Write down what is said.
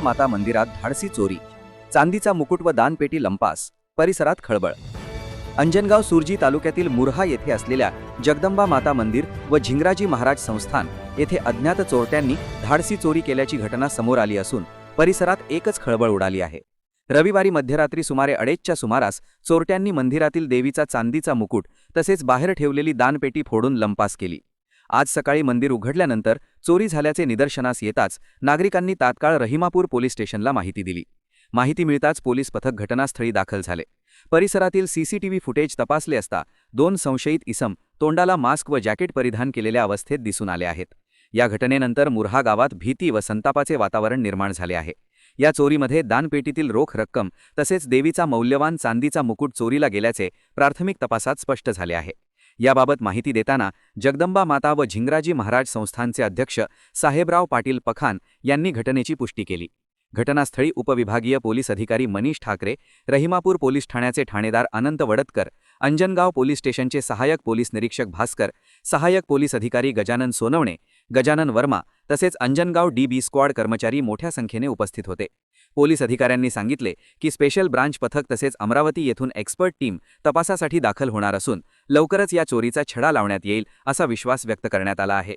माता मंदिरात धाडसी चोरी चांदीचा मुकुट व दानपेटी लंपास परिसरात खळबळ. अंजनगाव सुरजी तालुक्यातील मुरहा येथे असलेल्या जगदंबा माता मंदिर व झिंगराजी महाराज संस्थान येथे अज्ञात चोरट्यांनी धाडसी चोरी केल्याची घटना समोर आली असून परिसरात एकच खळबळ उडाली आहे. रविवारी मध्यरात्री सुमारे अडेचच्या सुमारास चोरट्यांनी मंदिरातील देवीचा चांदीचा मुकुट तसेच बाहेर ठेवलेली दानपेटी फोडून लंपास केली. आज सकाळी मंदिर उघडल्यानंतर चोरी झाल्याचे निदर्शनास येताच नागरिकांनी तात्काळ रहिमापूर पोलीस स्टेशनला माहिती दिली. माहिती मिळताच पोलीस पथक घटनास्थळी दाखल झाले. परिसरातील सीसीटीव्ही फुटेज तपासले असता दोन संशयित इसम तोंडाला मास्क व जॅकेट परिधान केलेल्या अवस्थेत दिसून आले आहेत. या घटनेनंतर मुरहा गावात भीती व संतापाचे वातावरण निर्माण झाले आहे. या चोरीमध्ये दानपेटीतील रोख रक्कम तसेच देवीचा मौल्यवान चांदीचा मुकुट चोरीला गेल्याचे प्राथमिक तपासात स्पष्ट झाले आहे. याबाबत माहिती देताना जगदंबा माता व झिंगराजी महाराज संस्थानचे अध्यक्ष साहेबराव पाटील पखान यांनी घटनेची पुष्टी केली. घटनास्थळी उपविभागीय पोलीस अधिकारी मनीष ठाकरे रहिमापूर पोलीस ठाण्याचे ठाणेदार अनंत वडतकर अंजनगाव पोलीस स्टेशनचे सहाय्यक पोलीस निरीक्षक भास्कर सहाय्यक पोलीस अधिकारी गजानन सोनवणे गजानन वर्मा तसेच अंजनगाव डी बी स्क्वॉड कर्मचारी मोठ्या संख्येने उपस्थित होते. पोलीस अधिकाऱ्यांनी सांगितले की स्पेशल ब्रांच पथक तसेच अमरावती येथून एक्सपर्ट टीम तपासासाठी दाखल होणार असून लवकरच या चोरीचा छडा लावण्यात येईल असा विश्वास व्यक्त करण्यात आला आहे.